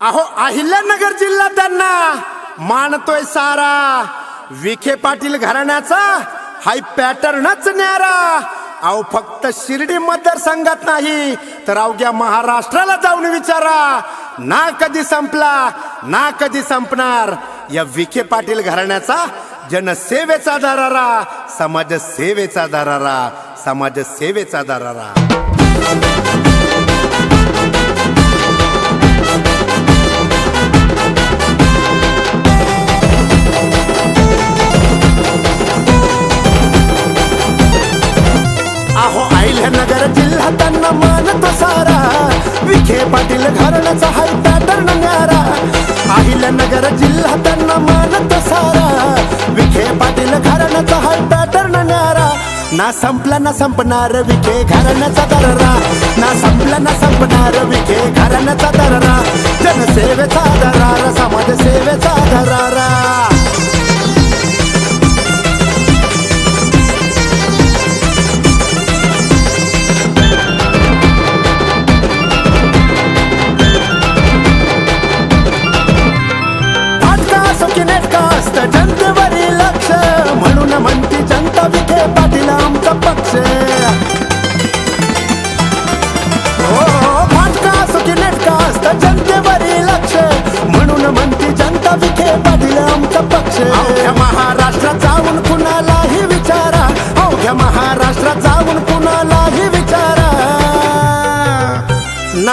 अहो अहिल्यानगर जिल्हा त्यांना मानतोय सारा. विखे पाटील घराण्याचा हाय पॅटर्नच न्यारा. अहो फक्त शिर्डी मतदारसंघात नाही तर अवघ्या महाराष्ट्राला जाऊन विचारा. ना कधी संपला ना कधी संपणार. या विखे पाटील घराण्याचा जनसेवेचा दरारा समाजसेवेचा दरारा समाजसेवेचा दरारा. त्यांना सारा विखे पाटील घराण्याचा हाय पॅटर्न न्यारा नगर जिल्हा त्यांना मानत सारा. विखे पाटील घराण्याचा हाय पॅटर्न न्यारा ना संपला ना संपणार विखे घराण्याचा दररा. ना संपला ना संपणार विखे घराण्याचा दररा. जनसेवेचा दरार समाजसेवेचा दरारा.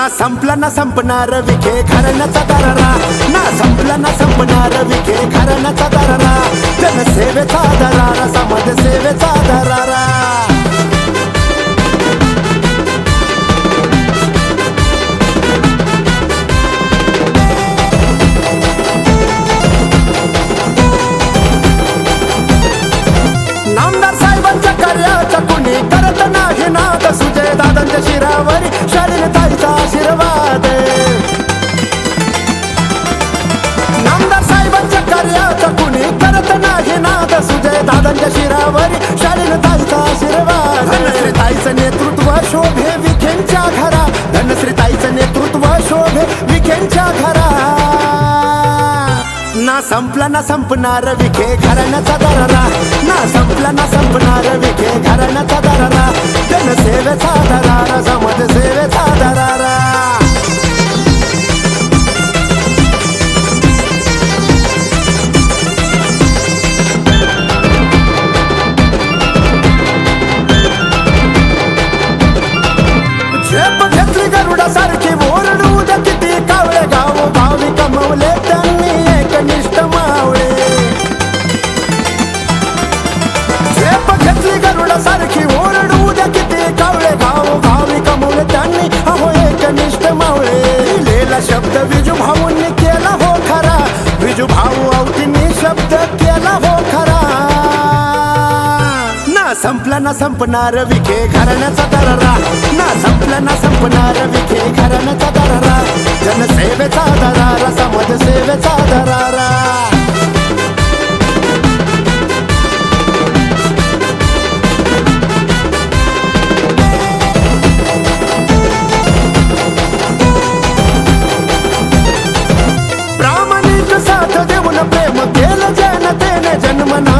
ना संपला ना संपणार विखे घराण्याचा दरारा. ना संपला ना संपणार विखे घराण्याचा दरारा. जनसेवेचा दरारा समाजसेवेचा दरारा. नामदार साहेबांच्या कार्याचा कुणी करत नाही नाद घरा ना संपला ना संपणार विखे घराण्याचा दरारा ना संपला ना अवतींनी केला हो खरा. ना संपला ना संपणार विखे घराण्याचा दरारा. ना संपला ना संपणार विखे घराण्याचा दरारा. जनसेवेचा दरारा समाजसेवेचा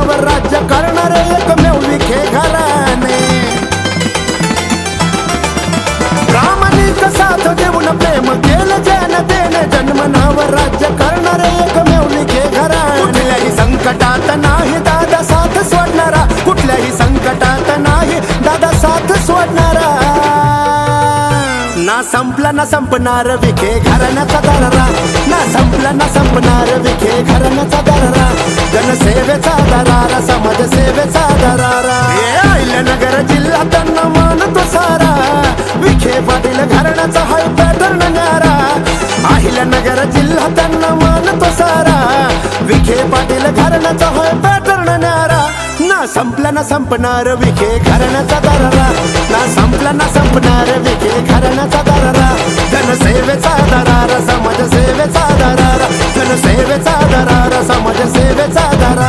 जन्मनावर राज्य करणारे एकमेव विखे घराने प्रामाणिक साथ देऊन प्रेम केलं जनतेने जन्मनावर राज्य करणारे एकमेव विखे घराने कुठल्याही संकटात नाही दादा साथ सोडणारा कुठल्याही संकटात नाही दादा साथ सोडणारा. ना संपला ना संपणार विखे घराण्याचा दरारा. ना संपला ना संपणार विखे घराण्याचा दरारा. जनसेवेचा दरारा. सेवेचा दरारा नगर जिल्हा त्यांना मानतो सारा विखे पाटील घराण्याचा हाय पॅटर्न न्यारा नगर जिल्हा त्यांना मानतो सारा विखे पाटील घराण्याचा हाय पॅटर्न न्यारा ना संपला ना संपणार विखे घराण्याचा दरारा ना संपला ना संपणार विखे घराण्याचा दरारा जनसेवेचा दरारा समाजसेवेचा दरारा जनसेवेचा दरारा समाजसेवेचा दरारा